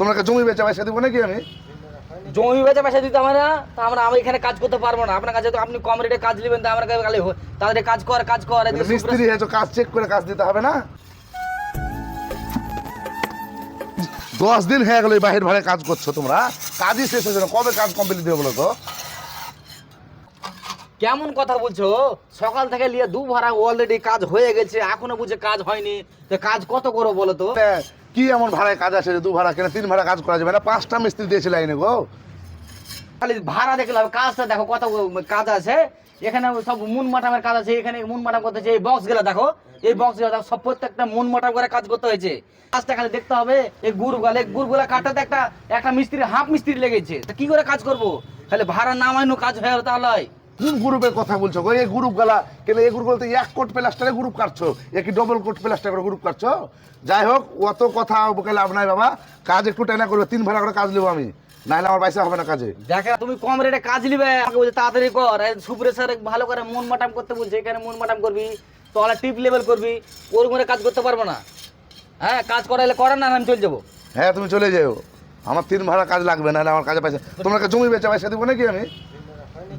তোমাকে জমি বেচা পয়সা দিব নাকি আমি? জমি বেচা পয়সা দিতে না তা আমরা আমি এখানে কাজ করতে পারব না। আপনার কাছে তো আপনি কম রেটে কাজ নেবেন তা আমরা খালি তাদের কাজ কর কাজ কর এদিকে মিস্ত্রি হয়েছো কাজ চেক করে কাজ দিতে হবে না? দশ দিন হয়ে গেল বাহির ভাড়ে কাজ করছ তোমরা। কাজই শেষ হয়েছে না। কবে কাজ কমপ্লিট দেবে বলো তো? কেমন কথা বলছো? সকাল থেকে নিয়ে দু ভাড়া অলরেডি কাজ হয়ে গেছে এখনও বুঝে কাজ হয়নি। তো কাজ কত করো বলো তা কি এমন ভাড়ায় কাজ আছে দু ভাড়া কেন, তিন ভাড়া কাজ করা যাবে না? পাঁচটা মিস্ত্রি দিয়েছে লাইনে গো। খালি ভাড়া দেখলাম কাজটা দেখো, কত কাজ আছে। এখানে সব মুন মাটামের কাজ আছে, এখানে মুন মাটাম করতেছে এই বক্সগুলা দেখো, এই বক্স দেখো, সব প্রত্যেকটা মুন মাটাম করে কাজ করতে হয়েছে। কাজটা খালি দেখতে হবে, এই গুড়গুলা এই গুড়গুলা কাটাতে একটা একটা মিস্ত্রি, হাফ মিস্ত্রি লেগেছে। তা কি করে কাজ করব? খালি ভাড়া নামাইনো কাজ হয়ে তাহলে। কোন গ্রুপের কথা বলছো? এই গ্রুপ গালা কেন এই গ্রুপ বলতে এক কোট প্লাস্টারে গ্রুপ কাটছো? একই ডবল কোট প্লাস্টার করে গ্রুপ কাটছো? যাই হোক অত কথা বকে লাভ নাই বাবা। কাজ একটু টেনা করবে তিন ভাড়া করে কাজ নেব আমি। নাহলে আমার পয়সা হবে না কাজে। দেখে তুমি কম রেটে কাজ নিবে আমাকে বলছে তাড়াতাড়ি কর। সুপ্রেসার ভালো করে মন মাটাম করতে বলছে এখানে মন মাটাম করবি তলা টিপ লেভেল করবি ওর করে কাজ করতে পারব না। হ্যাঁ কাজ করাইলে করেন না আমি চলে যাব। হ্যাঁ তুমি চলে যাও। আমার তিন ভাড়া কাজ লাগবে নাহলে আমার কাজে পয়সা তোমাকে জমি বেচা পয়সা দেবো নাকি আমি?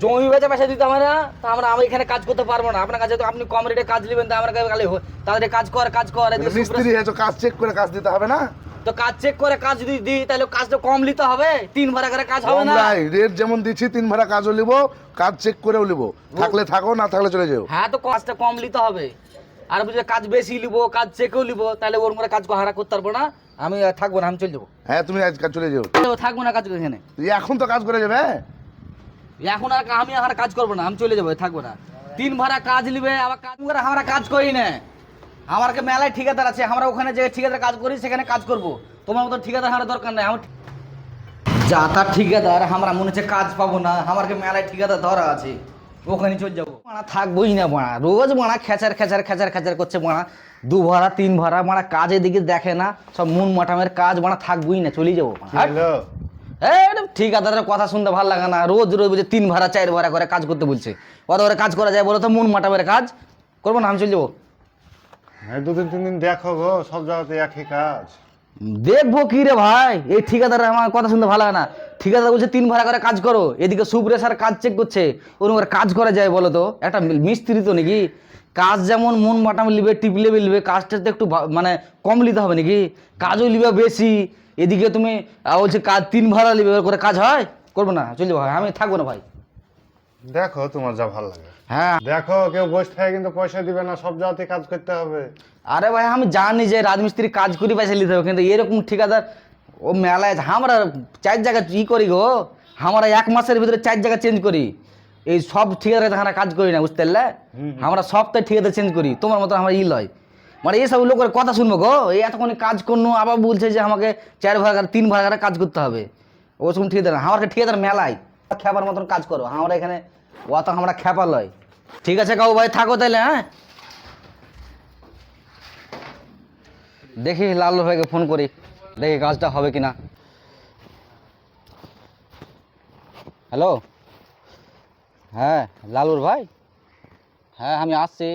জমি বেচা পয়সা দিতে হবে না তা আমরা আমি এখানে কাজ করতে পারব না। আপনার কাছে তো আপনি কম রেটে কাজ নেবেন তা আমরা খালি হো- তাড়াতাড়ি কাজ কর কাজ কর। মিস্ত্রি হয়েছো কাজ চেক করে কাজ দিতে হবে না? তো কাজ চেক করে কাজ যদি দিই তাহলে কাজটা কম নিতে হবে। তিন ভাড়া করে কাজ হবে না। ভাই রেট যেমন দিচ্ছি তিন ভাড়া কাজও নিবো কাজ চেক করেও নিবো। থাকলে থাকো না থাকলে চলে যাও। হ্যাঁ তো কাজটা কম নিতে হবে। আর বুঝলে কাজ বেশি নিব কাজ চেকেও নিব তাহলে ওর মধ্যে কাজ হারা করতে পারব না। আমি থাকব না আমি চলে যাব। হ্যাঁ তুমি আজ কাজ চলে যাও। থাকব না কাজ করে এখানে এখন তো কাজ করে যাবে এখন আর আমি আর কাজ করব না, আমি চলে যাব থাকব না তিন ভাড়া কাজ নিবে, আবার কাজ করে আমরা কাজ করি না। আমারকে মেলায় ঠিকাদার আছে, আমরা ওখানে যে ঠিকাদার কাজ করি, সেখানে কাজ করব। তোমার মতো ঠিকাদার আমার দরকার নাই আমার যা তার ঠিকাদার, আমরা মনে হচ্ছে কাজ পাবো না, আমারকে মেলায় ঠিকাদার ধরা আছে। ওখানে চলে যাব। মানা থাকবোই না মানা রোজ মানা খেচার খেচার খেচার খেচার করছে মানা দু ভাড়া, তিন ভাড়া মানা কাজের দিকে দেখে না, সব মন মাটামের কাজ মানা থাকবোই না, চলে যাব। এই ঠিকাদারের কথা শুনতে ভালো লাগে না। রোজ রোজ বলছে তিন ভাড়া চার ভাড়া করে কাজ করতে বলছে। কত করে কাজ করা যায় বলো তো মন মাটাবের কাজ করব না আমি চলে যাব। হ্যাঁ দুদিন তিন দিন দেখো গো সব জায়গাতে একই কাজ। দেখব কি রে ভাই? এই ঠিকাদার আমার কথা শুনতে ভালো লাগে না। ঠিকাদার বলছে তিন ভাড়া করে কাজ করো। এদিকে সুপ্রেসার কাজ চেক করছে। ওরকম করে কাজ করা যায় বলো তো? একটা মিস্ত্রি তো নাকি? কাজ যেমন মন মাটাম লিবে টিপ লেবে লিবে কাজটা তো একটু মানে কম নিতে হবে নাকি? কাজও লিবে বেশি। এদিকে তুমি বলছে কাজ তিন ভাড়া এবার করে কাজ হয়? করব না চলে যাব আমি থাকব না ভাই। দেখো তোমার যা ভালো লাগে। হ্যাঁ। দেখো কেউ বসে থাকে কিন্তু পয়সা দিবে না সব জায়গাতে কাজ করতে হবে। আরে ভাই আমি জানি যে রাজমিস্ত্রি কাজ করি পয়সা নিতে হবে কিন্তু এরকম ঠিকাদার ও মেলায় আমরা চার জায়গা ই করি গো। আমরা এক মাসের ভিতরে চার জায়গা চেঞ্জ করি। এই সব ঠিকাদার আমরা কাজ করি না বুঝতে পারলে? আমরা সপ্তাহে ঠিকাদার চেঞ্জ করি তোমার মতো আমার ই লয়। মানে এইসব লোকের কথা শুনব গো। এই এতক্ষণ কাজ করল আবার বলছে যে আমাকে চার ভাড়া তিন ভাড়া কাজ করতে হবে। ওরকম ঠিকাদার না আমাকে ঠিকাদার মেলায়। খেপার মতন কাজ করো আমরা এখানে অত আমরা খেপা লয় ঠিক আছে কাউ ভাই, থাকো তাহলে হ্যাঁ? দেখি লালু ভাইকে ফোন করি, দেখি কাজটা হবে কিনা। হ্যালো? হ্যাঁ লালুর ভাই? হ্যাঁ আমি আসছি।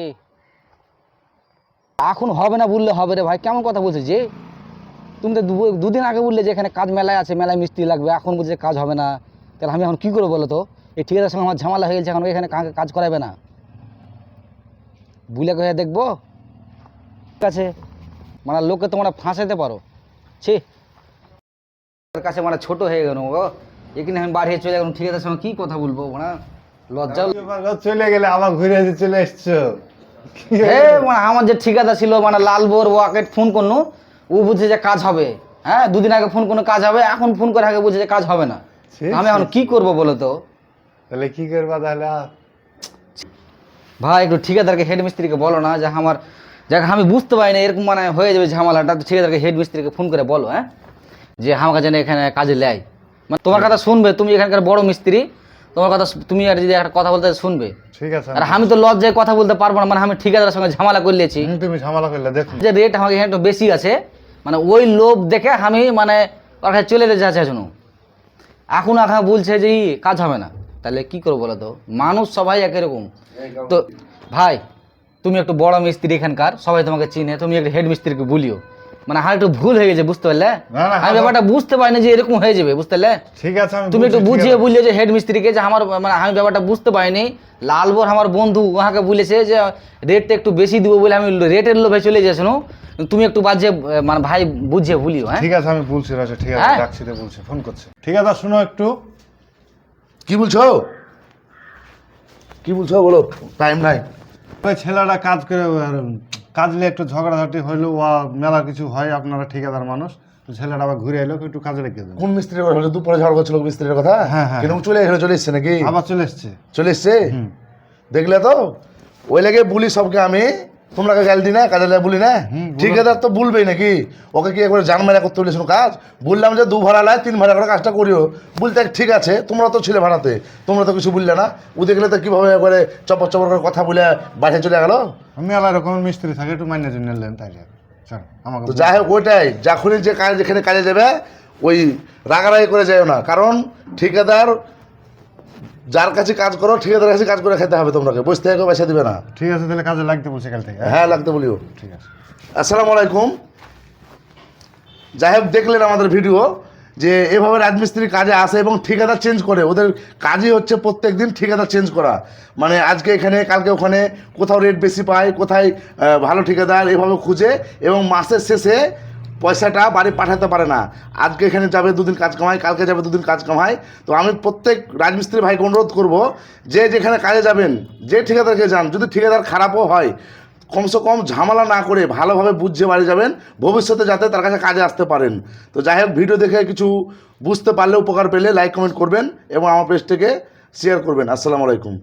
এখন হবে না বললে হবে রে ভাই। কেমন কথা বলছিস যে? তুমি তো দুদিন আগে বললে যে এখানে কাজ মেলায় আছে, মেলায় মিস্ত্রি লাগবে, এখন বলছে কাজ হবে না। তাহলে আমি এখন কী করব বলো তো? এই ঠিকাদার সঙ্গে আমার ঝামেলা হয়ে গেছে, এখন এখানে কাকে কাজ করাবে না? বুলে কয়ে দেখব। ঠিক আছে মানে লোককে তোমরা ফাঁসাতে পারো। ছি। কাছে মানে ছোট হয়ে গেল, ও। এখানে আমি বাড়িয়ে চলে গেলাম, ঠিক আছে, সঙ্গে কী কথা বলব মানে লজ্জা চলে গেলে আবার ঘুরে চলে এসছো। কি মানে আমার যে ঠিকাদার ছিল মানে লালবোর ওয়াকে ফোন করনু ও বুঝছে যে কাজ হবে। হ্যাঁ দুদিন আগে ফোন কোনো কাজ হবে এখন ফোন করে আগে বুঝছে যে কাজ হবে না। আমি এখন কি করব বলো তো? তাহলে কি করবা তাহলে? ভাই একটু ঠিকাদারকে হেড মিস্ত্রিকে বলো না যে আমার যাকে আমি বুঝতে পারি না এরকম মানে হয়ে যাবে ঝামেলাটা তো ঠিকাদারকে হেড মিস্ত্রিকে ফোন করে বলো হ্যাঁ? যে আমাকে যেন এখানে কাজে লেয়। মানে তোমার কথা শুনবে তুমি এখানকার বড় মিস্ত্রি তোমার কথা তুমি আর যদি একটা কথা বলতে শুনবে। ঠিক আছে আর আমি তো লজ্জায় কথা বলতে পারব না মানে আমি ঠিকাদারের সঙ্গে ঝামেলা করলেছি হুম, তুমি ঝামেলা করলে দেখো যে রেট আমাকে এখানে একটু বেশি আছে মানে ওই লোভ দেখে আমি মানে ওর কাছে চলে যেতে চাচ্ছি এখন। এখন এখন বলছে যে কাজ হবে না। তাহলে কি করব বলো তো? মানুষ সবাই একরকম তো ভাই তুমি একটু বড় মিস্ত্রি এখানকার সবাই তোমাকে চিনে তুমি একটু হেড মিস্ত্রিকে বলিও। মানে আমার একটু ভুল হয়ে গেছে বুঝতে পারলে? আমি ব্যাপারটা বুঝতে পারিনি যে এরকম হয়ে যাবে বুঝতে পারলে? ঠিক আছে আমি তুমি একটু বুঝিয়ে আছে। যে হেড মিস্ত্রিকে যে আমার মানে আমি ব্যাপারটা বুঝতে পারিনি। লালবর আমার বন্ধু ওহাকে বলেছে যে রেটটা একটু বেশি দিব বলে আমি রেটের লোভে চলে যাচ্ছিলাম তুমি একটু বাজে মানে ভাই বুঝিয়ে ভুলিও হ্যাঁ? ঠিক আছে আমি বলছি রাজা ঠিক আছে হ্যাঁ? ডাকছি রে বলছি ফোন করছে। ঠিক আছে শুনো একটু। কি বলছো? কি বলছো বলো? টাইম নাই। ওই ছেলেটা কাজ করে আর কাজ নিয়ে একটু ঝগড়াঝাটি হইল বা মেলা কিছু হয় আপনারা ঠিকাদার মানুষ তো ছেলেটা আবার ঘুরে এলো একটু কাজে রেখে দেবেন কোন মিস্ত্রির কথা? দুপুরে ঝড় করছিল মিস্ত্রির কথা? হ্যাঁ, হ্যাঁ, কিন্তু চলে এসে চলে এসছে নাকি? আবার চলে এসছে। চলে এসছে? হুম। দেখলে তো? ওই লাগে বলি সবকে আমি তোমরা গাল দি না কাজে বলি না। ঠিকাদার তো বলবেই নাকি? ওকে কি একবার জান মেরা করতে বলেছিল কাজ? বললাম যে দু ভাড়া লাই তিন ভাড়া করে কাজটা করিও। বলতে ঠিক আছে তোমরা তো ছিলে ভাড়াতে তোমরা তো কিছু বললে না। ও দেখলে তো কীভাবে একবারে চপর চপর করে কথা বলে বাইরে চলে গেল? মেলা রকমের মিস্ত্রি থাকে একটু মাইনে জন্য নেন তাই আমাকে তো যাই হোক ওইটাই। যখনই যে কাজ যেখানে কাজে যাবে ওই রাগারাগি করে যাও না। কারণ ঠিকাদার যার কাছে কাজ করো ঠিকাদার কাছে কাজ করে খেতে হবে তোমাকে। বসতে থেকে পয়সা দিবে না। ঠিক আছে তাহলে কাজে লাগতে বলছে কাল থেকে হ্যাঁ? লাগতে বলিও। ঠিক আছে। আসসালামু আলাইকুম। যাই হোক দেখলেন আমাদের ভিডিও যে এভাবে রাজমিস্ত্রি কাজে আসে এবং ঠিকাদার চেঞ্জ করে। ওদের কাজই হচ্ছে প্রত্যেক দিন ঠিকাদার চেঞ্জ করা। মানে আজকে এখানে কালকে ওখানে কোথাও রেট বেশি পায় কোথায় ভালো ঠিকাদার এভাবে খুঁজে এবং মাসের শেষে পয়সাটা বাড়ি পাঠাতে পারে না। আজকে এখানে যাবে, দুদিন কাজ কামায়, কালকে যাবে, দুদিন কাজ কামায়। তো আমি প্রত্যেক রাজমিস্ত্রি ভাইকে অনুরোধ করব, যে যেখানে কাজে যাবেন, যে ঠিকাদারকে যান, যদি ঠিকাদার খারাপও হয়, কমসে কম ঝামেলা না করে ভালোভাবে বুঝে বাড়ি যাবেন, ভবিষ্যতে যাতে তার কাছে কাজে আসতে পারেন। তো যাই হোক, ভিডিও দেখে কিছু বুঝতে পারলে, উপকার পেলে লাইক, কমেন্ট করবেন এবং আমার পেজটাকে শেয়ার করবেন। আসসালামু আলাইকুম।